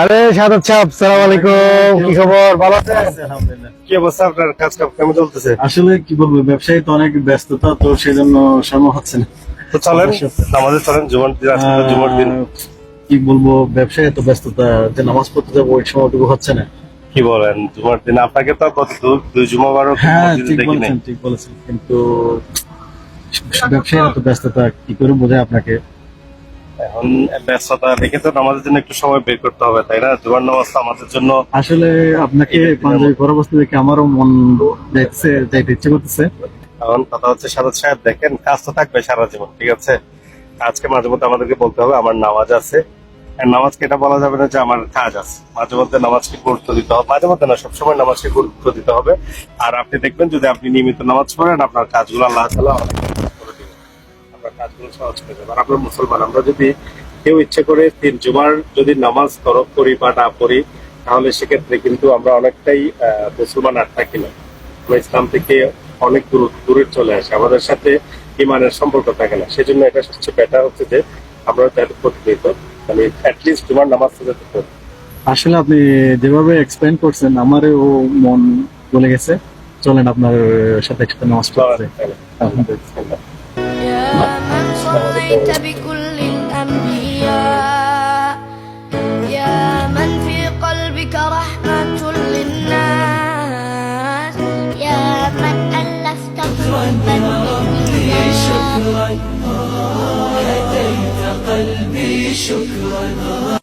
আরে সাদাত সাহেব সালাম আলাইকুম। কি খবর? ভালো আছেন? কি অবস্থা আপনার? কাজ কাম কেমন চলতেছে? আসলে কি বলব ব্যবসায়ী তো অনেক ব্যস্ততা তো সেই জন্য সময় হচ্ছে না। তো চলেন আমাদের চলেন জুমার দিন আজকে তো জুমার দিন। কি বলব ব্যবসায় এত ব্যস্ততা যে নামাজ পড়তে যাব ওই সময়টুকু হচ্ছে না। কি বলেন জুমার দিন আপনাকে তো কত দূর দুই জুমা বারো হ্যাঁ ঠিক বলেছেন ঠিক বলেছেন। কিন্তু ব্যবসায়ী এত ব্যস্ততা কি করে বোঝায় আপনাকে? এখন ব্যস্ততা তো আমাদের জন্য একটু সময় বের করতে হবে তাই না? নামাজ আমাদের জন্য আসলে আপনাকে পাঞ্জাবি পরা অবস্থা দেখে আমারও মন যাইতেছে যাইতে ইচ্ছে করতেছে। এখন কথা হচ্ছে সাদত সাহেব দেখেন কাজ তো থাকবে সারা জীবন ঠিক আছে? আজকে মাঝে মধ্যে আমাদেরকে বলতে হবে আমার নামাজ আছে। নামাজকে এটা বলা যাবে না যে আমার কাজ আছে? মাঝে মধ্যে নামাজকে গুরুত্ব দিতে হবে মাঝে মধ্যে না সবসময় নামাজকে গুরুত্ব দিতে হবে। আর আপনি দেখবেন যদি আপনি নিয়মিত নামাজ পড়েন আপনার কাজগুলো আল্লাহ তালা কাজগুলো সহজ করে দেবে আর আমরা মুসলমান আমরা যদি কেউ ইচ্ছে করে তিন জুমার যদি নামাজ তরফ করি বা না পড়ি তাহলে সেক্ষেত্রে কিন্তু আমরা অনেকটাই মুসলমান আর থাকি না। আমরা ইসলাম থেকে অনেক দূর দূরে চলে আসে। আমাদের সাথে ইমানের সম্পর্ক থাকে না। সেজন্য এটা সবচেয়ে বেটার হচ্ছে যে আমরা যাতে প্রতিনিয়ত মানে অ্যাটলিস্ট জুমার নামাজটা যাতে পড়ি। আসলে আপনি যেভাবে এক্সপ্লেন করছেন আমারও মন বলে গেছে। চলেন আপনার সাথে একসাথে নামাজ أتيت بكل الأنبياء. يا من في قلبك رحمة للناس. يا من ألفت قلوبا ربي شكرا. آه، هديت قلبي شكرا.